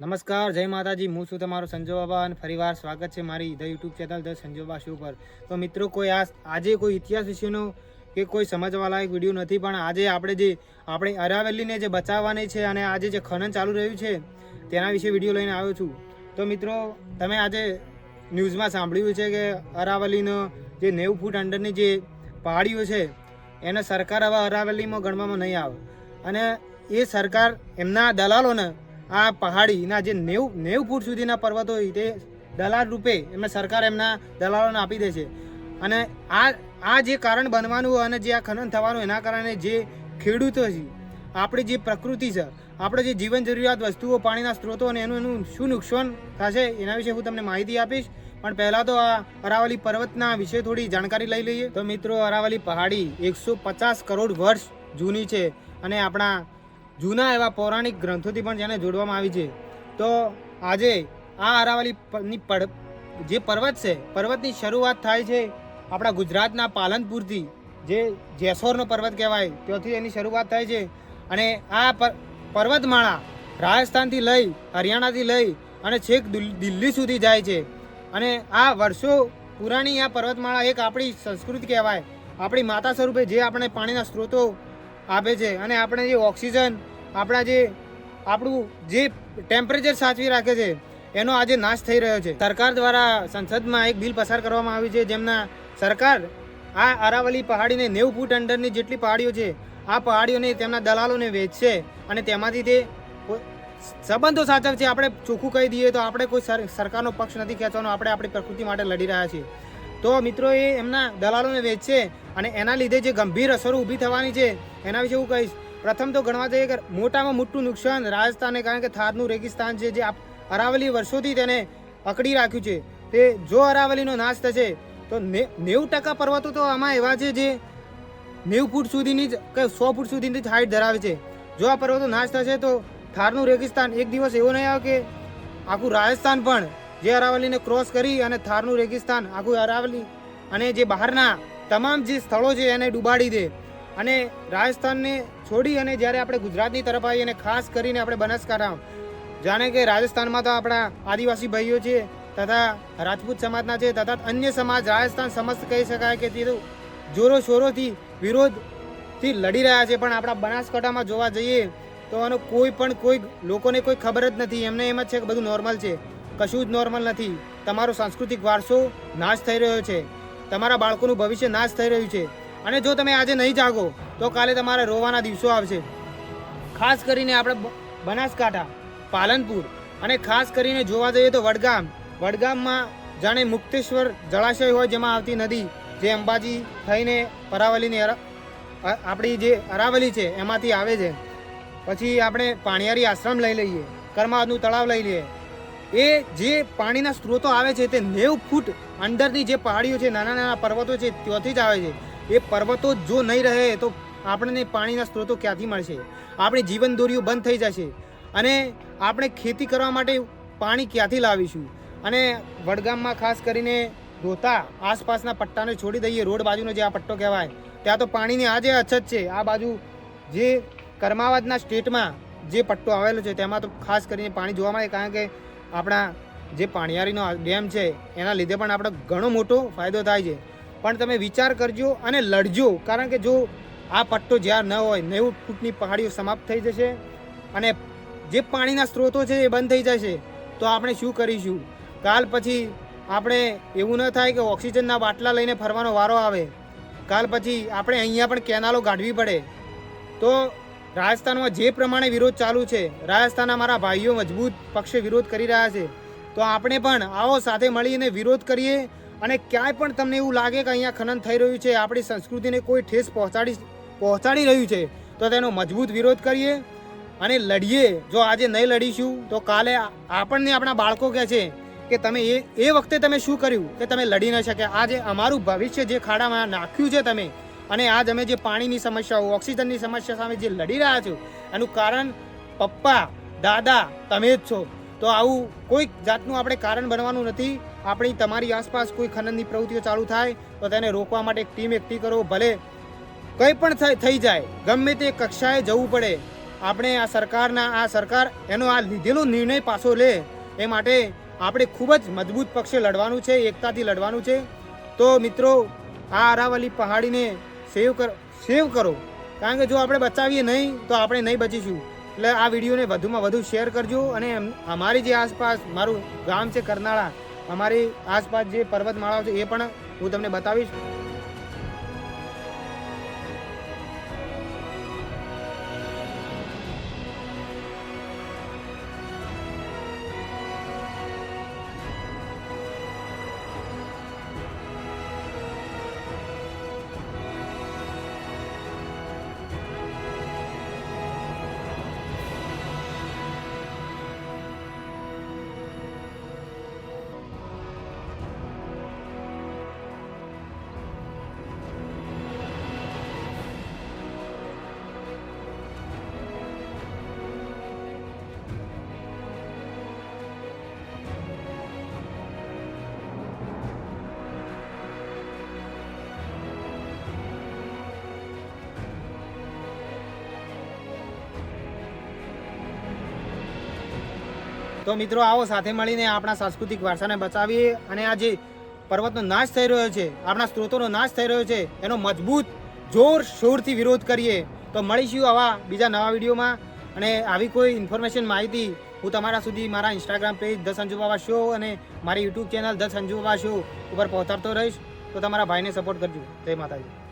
નમસ્કાર, જય માતાજી. હું છું તમારો સંજો બાબા અને ફરીવાર સ્વાગત છે મારી the YouTube channel the Sanju Baba show પર. તો મિત્રો, કોઈ આ આજે કોઈ ઇતિહાસ વિશેનો કે કોઈ સમજવાલાયક વીડિયો નથી, પણ આજે આપણે જે આપણે અરાવેલીને જે બચાવવાની છે અને આજે જે ખનન ચાલુ રહ્યું છે, તેના વિશે વીડિયો લઈને આવ્યો છું. તો મિત્રો, તમે આજે ન્યૂઝમાં સાંભળ્યું છે કે અરાવલીનો જે નેવું ફૂટ અંડરની જે પહાડીઓ છે, એને સરકાર હવે અરાવલીમાં ગણવામાં નહીં આવે. અને એ સરકાર એમના દલાલોને આ પહાડીના જે નેવું નેવું ફૂટ સુધીના પર્વતો હોય તે દલાલ રૂપે એમને સરકાર એમના દલાલોને આપી દે છે. અને આ આ જે કારણ બનવાનું અને જે આ ખનન થવાનું, એના કારણે જે ખેડૂતો છે, આપણી જે પ્રકૃતિ છે, આપણે જે જીવન જરૂરિયાત વસ્તુઓ, પાણીના સ્ત્રોતો અને એનું એનું શું નુકસાન થશે, એના વિશે હું તમને માહિતી આપીશ. પણ પહેલાં તો આ અરાવલી પર્વતના વિશે થોડી જાણકારી લઈ લઈએ. તો મિત્રો, અરાવલી પહાડી એકસો પચાસ કરોડ વર્ષ જૂની છે અને આપણા જૂના એવા પૌરાણિક ગ્રંથોથી પણ જેને જોડવામાં આવી છે. તો આજે આ પડ, જે પર્વત છે, પર્વતની શરૂઆત થાય છે આપણા ગુજરાતના પાલનપુરથી. જે જેસોરનો પર્વત કહેવાય, ત્યાંથી એની શરૂઆત થાય છે. અને આ પર્વતમાળા રાજસ્થાનથી લઈ, હરિયાણાથી લઈ અને છેક દિલ- દિલ્હી સુધી જાય છે. અને આ વર્ષો પુરાણી આ પર્વતમાળા એક આપણી સંસ્કૃતિ કહેવાય. આપણી માતા સ્વરૂપે જે આપણે પાણીના સ્ત્રોતો આપે છે અને આપણે જે ઓક્સિજન આપણા જે આપણું જે ટેમ્પરેચર સાચવી રાખે છે, એનો આજે નાશ થઈ રહ્યો છે. સરકાર દ્વારા સંસદમાં એક બિલ પસાર કરવામાં આવ્યું છે, જેમના સરકાર આ અરાવલી પહાડીને નેવું ફૂટ અંડરની જેટલી પહાડીઓ છે, આ પહાડીઓને તેમના દલાલોને વેચશે અને તેમાંથી તે સંબંધો સંબંધો સાચવશે. આપણે ચોખ્ખું કહી દઈએ તો આપણે કોઈ સર- સરકારનો પક્ષ નથી ખેંચવાનો, આપણે આપણી પ્રકૃતિ માટે લડી રહ્યા છીએ. તો મિત્રો એ એમના દલાલોને વેચશે અને એના લીધે જે ગંભીર અસરો ઊભી થવાની છે, એના વિશે હું કહીશ. પ્રથમ તો ગણવા જઈએ કે મોટામાં મોટું નુકસાન રાજસ્થાને, કારણ કે થારનું રેગિસ્તાન છે, જે અરાવલી વર્ષોથી તેને પકડી રાખ્યું છે. તે જો અરાવલીનો નાશ થશે, તો નેવું ટકા પર્વતો તો આમાં એવા છે જે નેવું ફૂટ સુધીની જ કે સો ફૂટ સુધીની જ હાઈટ ધરાવે છે. જો આ પર્વતો નાશ થશે, તો થારનું રેગિસ્તાન એક દિવસ એવો નહીં આવે કે આખું રાજસ્થાન પણ જે અરાવલીને ક્રોસ કરી અને થારનું રેગિસ્તાન આખું અરાવલી અને જે બહારના તમામ જે સ્થળો છે એને ડૂબાડી દે. અને રાજસ્થાનને છોડી અને જ્યારે આપણે ગુજરાતની તરફ આવીએ અને ખાસ કરીને આપણે બનાસકાંઠા, જાણે કે રાજસ્થાનમાં તો આપણા આદિવાસી ભાઈઓ છે, તથા રાજપૂત સમાજના છે, તથા અન્ય સમાજ રાજસ્થાન સમસ્ત કહી શકાય કે તે જોરો શોરોથી વિરોધથી લડી રહ્યા છે. પણ આપણા બનાસકાંઠામાં જોવા જઈએ તો આનો કોઈ પણ કોઈ લોકોને કોઈ ખબર જ નથી. એમને એમ જ છે કે બધું નોર્મલ છે. કશું જ નોર્મલ નથી. તમારો સાંસ્કૃતિક વારસો નાશ થઈ રહ્યો છે. તમારા બાળકોનું ભવિષ્ય નાશ થઈ રહ્યું છે. અને જો તમે આજે નહીં જાગો, તો કાલે તમારે રોવાના દિવસો આવશે. ખાસ કરીને આપણે બનાસકાંઠા, પાલનપુર અને ખાસ કરીને જોવા જઈએ તો વડગામ. વડગામમાં જાણે મુક્તેશ્વર જળાશય હોય જેમાં આવતી નદી જે અંબાજી થઈને અરાવલીની આપણી જે અરાવલી છે એમાંથી આવે છે. પછી આપણે પાણીયારી આશ્રમ લઈ લઈએ કરમાદનું તળાવ લઈ લઈએ. એ જે પાણીના સ્ત્રોતો આવે છે તે નેવ ફૂટ અંદરની જે પહાડીઓ છે નાના નાના પર્વતો છે, ત્યાંથી જ આવે છે. એ પર્વતો જો નહીં રહે તો આપણને પાણીના સ્ત્રોતો ક્યાંથી મળશે? આપણી જીવન દોરીઓ બંધ થઈ જશે. અને આપણે ખેતી કરવા માટે પાણી ક્યાંથી લાવીશું? અને વડગામમાં ખાસ કરીને ધોતા આસપાસના પટ્ટાને છોડી દઈએ, રોડ બાજુનો જે આ પટ્ટો કહેવાય, ત્યાં તો પાણીની આજે અછત છે. આ બાજુ જે કરમાવાદના સ્ટેટમાં જે પટ્ટો આવેલો છે, તેમાં તો ખાસ કરીને પાણી જોવા મળે, કારણ કે આપણા જે પાણીયારીનો ડેમ છે, એના લીધે પણ આપણે ઘણો મોટો ફાયદો થાય છે. પણ તમે વિચાર કરજો અને લડજો. કારણ કે જો આ પટ્ટો જ્યાં ન હોય, નેવું ફૂટની પહાડીઓ સમાપ્ત થઈ જશે અને જે પાણીના સ્ત્રોતો છે એ બંધ થઈ જશે, તો આપણે શું કરીશું? કાલ પછી આપણે એવું ન થાય કે ઓક્સિજનના બાટલા લઈને ફરવાનો વારો આવે. કાલ પછી આપણે અહીંયા પણ કેનાલો ગાઢવી પડે. તો રાજસ્થાનમાં જે પ્રમાણે વિરોધ ચાલુ છે, રાજસ્થાનના મારા ભાઈઓ મજબૂત પક્ષે વિરોધ કરી રહ્યા છે. તો આપણે પણ આવો સાથે મળીને વિરોધ કરીએ અને ક્યાંય પણ તમને એવું લાગે કે અહીંયા ખનન થઈ રહ્યું છે, આપણી સંસ્કૃતિને કોઈ ઠેસ પહોંચાડી પહોંચાડી રહ્યું છે, તો તેનો મજબૂત વિરોધ કરીએ અને લડીએ. જો આજે નહીં લડીશું, તો કાલે આપણને આપણા બાળકો કહે છે કે તમે એ એ વખતે તમે શું કર્યું કે તમે લડી ન શક્યા આજે અમારું ભવિષ્ય જે ખાડામાં નાખ્યું છે તમે અને આજ અમે જે પાણીની સમસ્યાઓ, ઓક્સિજનની સમસ્યા સામે જે લડી રહ્યા છો, એનું કારણ પપ્પા, દાદા, તમે જ છો. તો આવું કોઈ જાતનું આપણે કારણ બનવાનું નથી. આપણી તમારી આસપાસ કોઈ ખનનની પ્રવૃત્તિઓ ચાલુ થાય, તો તેને રોકવા માટે એક ટીમ એકઠી કરો. ભલે કંઈ પણ થઈ જાય, ગમે તે કક્ષાએ જવું પડે, આપણે આ સરકારના, આ સરકાર એનો આ લીધેલો નિર્ણય પાછો લે, એ માટે આપણે ખૂબ જ મજબૂત પક્ષે લડવાનું છે, એકતાથી લડવાનું છે. તો મિત્રો, આ અરાવલી પહાડીને સેવ કર, સેવ કરો. કારણ કે જો આપણે બચાવીએ નહીં, તો આપણે નહીં બચીશું. એટલે આ વિડીયોને વધુમાં વધુ શેર કરજો અને અમારી જે આસપાસ મારું ગામ છે કરનાળા, અમારી આસપાસ જે પર્વતમાળાઓ છે એ પણ હું તમને બતાવીશ. તો મિત્રો આવો સાથે મળીને આપણા સાંસ્કૃતિક વારસાને બચાવીએ અને આ જે પર્વતનો નાશ થઈ રહ્યો છે, આપણા સ્ત્રોતોનો નાશ થઈ રહ્યો છે, એનો મજબૂત જોર શોરથી વિરોધ કરીએ તો મળીશું આવા બીજા નવા વિડીયોમાં. અને આવી કોઈ ઇન્ફોર્મેશન માહિતી હું તમારા સુધી મારા Instagram page the Sanju Baba show અને મારી YouTube channel the Sanju Baba show ઉપર પહોંચાડતો રહીશ. તો તમારા ભાઈને સપોર્ટ કરજો. જય માતાજી.